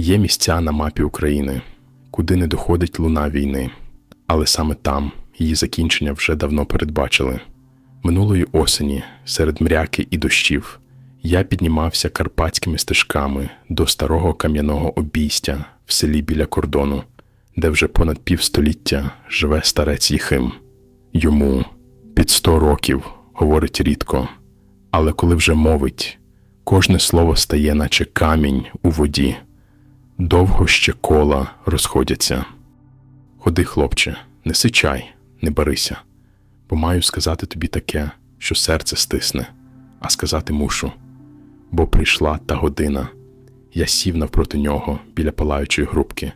Є місця на мапі України, куди не доходить луна війни, але саме там її закінчення вже давно передбачили. Минулої осені, серед мряки і дощів, я піднімався карпатськими стежками до старого кам'яного обійстя в селі біля кордону, де вже понад півстоліття живе старець Єхим. Йому під сто років говорить рідко, але коли вже мовить, кожне слово стає, наче камінь у воді. Довго ще кола розходяться. Ходи, хлопче, неси чай, не барися, бо маю сказати тобі таке, що серце стисне, а сказати мушу. Бо прийшла та година. Я сів навпроти нього біля палаючої грубки.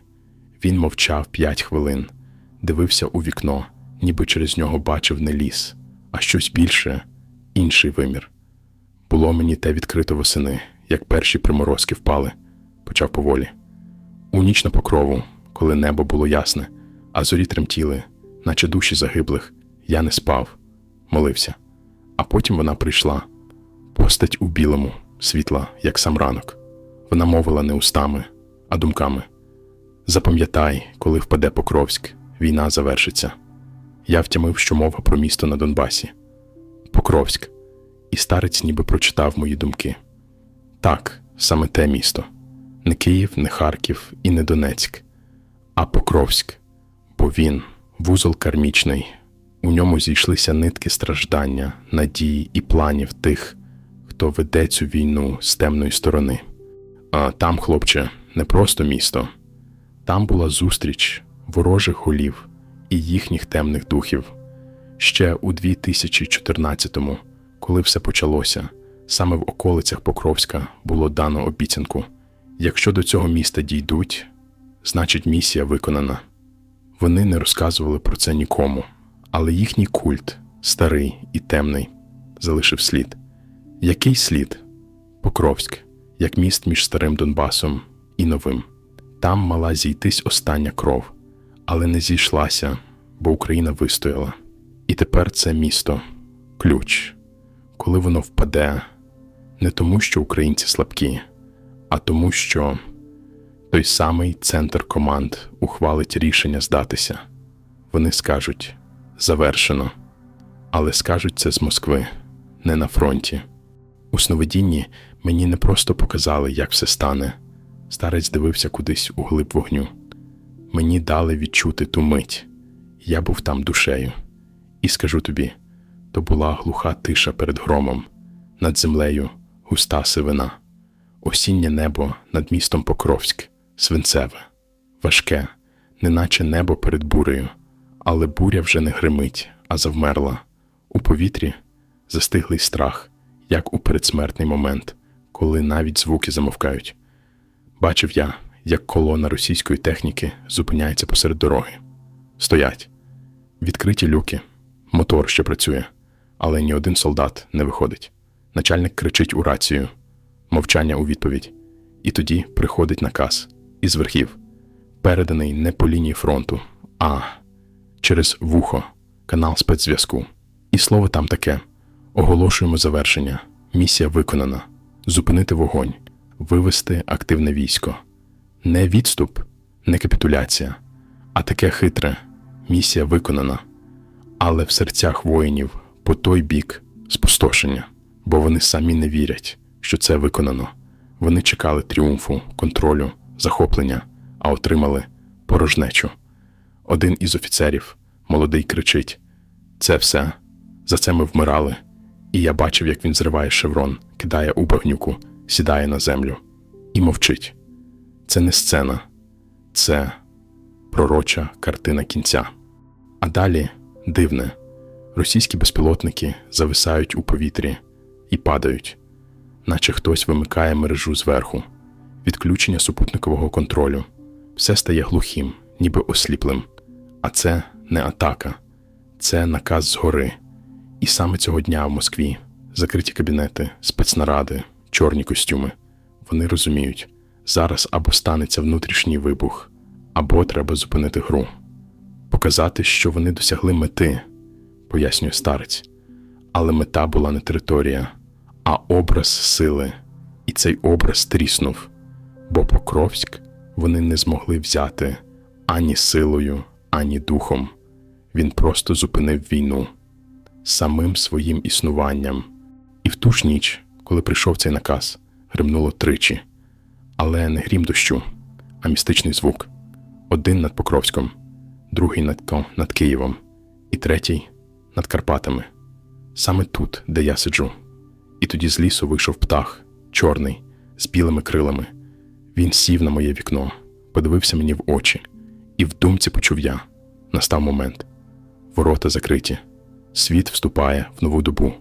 Він мовчав п'ять хвилин, дивився у вікно, ніби через нього бачив не ліс, а щось більше, інший вимір. Було мені те відкрито восени, як перші приморозки впали, почав поволі. У ніч на покрову, коли небо було ясне, а зорі тремтіли, наче душі загиблих, я не спав, молився. А потім вона прийшла, постать у білому, світла, як сам ранок. Вона мовила не устами, а думками. Запам'ятай, коли впаде Покровськ, війна завершиться. Я втямив, що мова про місто на Донбасі. Покровськ. І старець ніби прочитав мої думки. Так, саме те місто. Не Київ, не Харків і не Донецьк, а Покровськ, бо він вузол кармічний. У ньому зійшлися нитки страждання, надії і планів тих, хто веде цю війну з темної сторони. А там, хлопче, не просто місто. Там була зустріч ворожих голів і їхніх темних духів. Ще у 2014-му, коли все почалося, саме в околицях Покровська було дано обіцянку. Якщо до цього міста дійдуть, значить місія виконана. Вони не розказували про це нікому, але їхній культ, старий і темний, залишив слід. Який слід? Покровськ, як міст між старим Донбасом і новим. Там мала зійтись остання кров, але не зійшлася, бо Україна вистояла. І тепер це місто ключ. Коли воно впаде, не тому, що українці слабкі, а тому, що той самий центр команд ухвалить рішення здатися. Вони скажуть завершено, але скажуть це з Москви, не на фронті. У сновидінні мені не просто показали, як все стане. Старець дивився кудись у глиб вогню. Мені дали відчути ту мить. Я був там душею. І скажу тобі, то була глуха тиша перед громом, над землею густа сивина, осіннє небо над містом Покровськ, свинцеве, важке, неначе небо перед бурею, але буря вже не гримить, а завмерла. У повітрі застиглий страх, як у передсмертний момент, коли навіть звуки замовкають. Бачив я, як колона російської техніки зупиняється посеред дороги. Стоять. Відкриті люки, мотор ще працює, але ні один солдат не виходить. Начальник кричить у рацію, мовчання у відповідь. І тоді приходить наказ із верхів, переданий не по лінії фронту, а через вухо, канал спецзв'язку. І слово там таке: оголошуємо завершення. Місія виконана. Зупинити вогонь, вивести активне військо. Не відступ, не капітуляція, а таке хитре місія виконана. Але в серцях воїнів по той бік спустошення, бо вони самі не вірять, що це виконано. Вони чекали тріумфу, контролю, захоплення, а отримали порожнечу. Один із офіцерів, молодий, кричить: Це все, за це ми вмирали. І я бачив, як він зриває шеврон, кидає у багнюку, сідає на землю і мовчить. Це не сцена, це пророча картина кінця. А далі дивне, російські безпілотники зависають у повітрі і падають, наче хтось вимикає мережу зверху, відключення супутникового контролю. Все стає глухим, ніби осліплим. А це не атака, це наказ згори. І саме цього дня в Москві закриті кабінети, спецнаради, чорні костюми. Вони розуміють, зараз або станеться внутрішній вибух, або треба зупинити гру, показати, що вони досягли мети, пояснює старець. Але мета була не територія, а образ сили. І цей образ тріснув, бо Покровськ вони не змогли взяти ані силою, ані духом. Він просто зупинив війну самим своїм існуванням. І в ту ж ніч, коли прийшов цей наказ, гримнуло тричі, але не грім дощу, а містичний звук. Один над Покровськом, другий над, над Києвом, і третій над Карпатами. Саме тут, де я сиджу. Тоді з лісу вийшов птах, чорний, з білими крилами. Він сів на моє вікно, подивився мені в очі, і в думці почув я. Настав момент. Ворота закриті. Світ вступає в нову добу.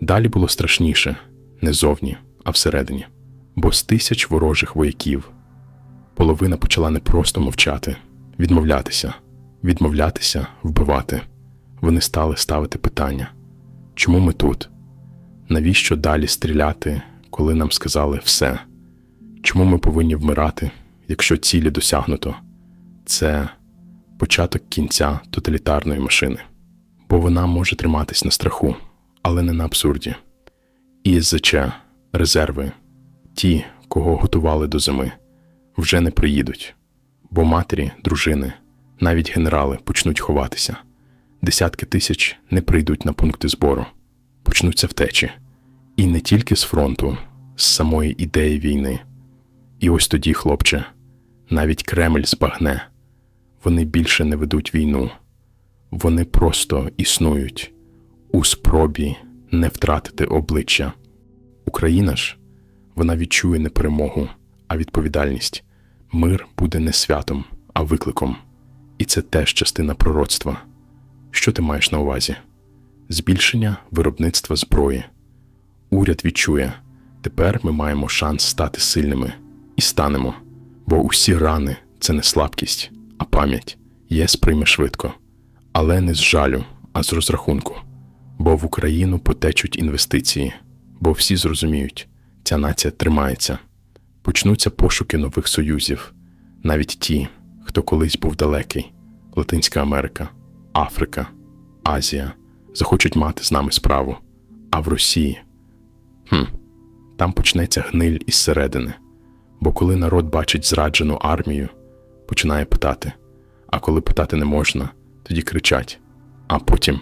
Далі було страшніше не зовні, а всередині. Бо з тисяч ворожих вояків половина почала не просто мовчати, відмовлятися, відмовлятися, вбивати. Вони стали ставити питання: чому ми тут? Навіщо далі стріляти, коли нам сказали все? Чому ми повинні вмирати, якщо цілі досягнуто? Це початок кінця тоталітарної машини, бо вона може триматись на страху, але не на абсурді. ІСЗЧ, резерви, ті, кого готували до зими, вже не приїдуть, бо матері, дружини, навіть генерали почнуть ховатися. Десятки тисяч не прийдуть на пункти збору, почнуться втечі. І не тільки з фронту, з самої ідеї війни. І ось тоді, хлопче, навіть Кремль збагне. Вони більше не ведуть війну. Вони просто існують у спробі не втратити обличчя. Україна ж вона відчує не перемогу, а відповідальність. Мир буде не святом, а викликом. І це теж частина пророцтва. Що ти маєш на увазі? Збільшення виробництва зброї. Уряд відчує, тепер ми маємо шанс стати сильними і станемо, бо усі рани це не слабкість, а пам'ять. ЄС прийме швидко, але не з жалю, а з розрахунку. Бо в Україну потечуть інвестиції, бо всі зрозуміють, ця нація тримається. Почнуться пошуки нових союзів, навіть ті, хто колись був далекий: Латинська Америка, Африка, Азія захочуть мати з нами справу. А в Росії хм, там почнеться гниль із середини. Бо коли народ бачить зраджену армію, починає питати. А коли питати не можна, тоді кричать, а потім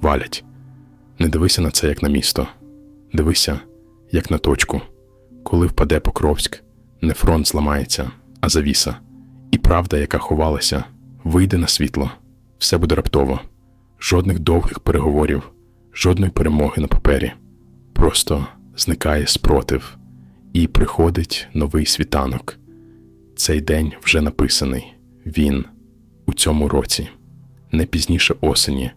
валять. Не дивися на це як на місто, дивися, як на точку. Коли впаде Покровськ, не фронт зламається, а завіса. І правда, яка ховалася, вийде на світло. Все буде раптово. Жодних довгих переговорів, жодної перемоги на папері. Просто зникає спротив, і приходить новий світанок. Цей день вже написаний. Він у цьому році, не пізніше осені.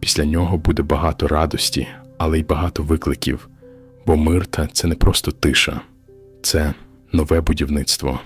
Після нього буде багато радості, але й багато викликів, бо мир та це не просто тиша, це нове будівництво.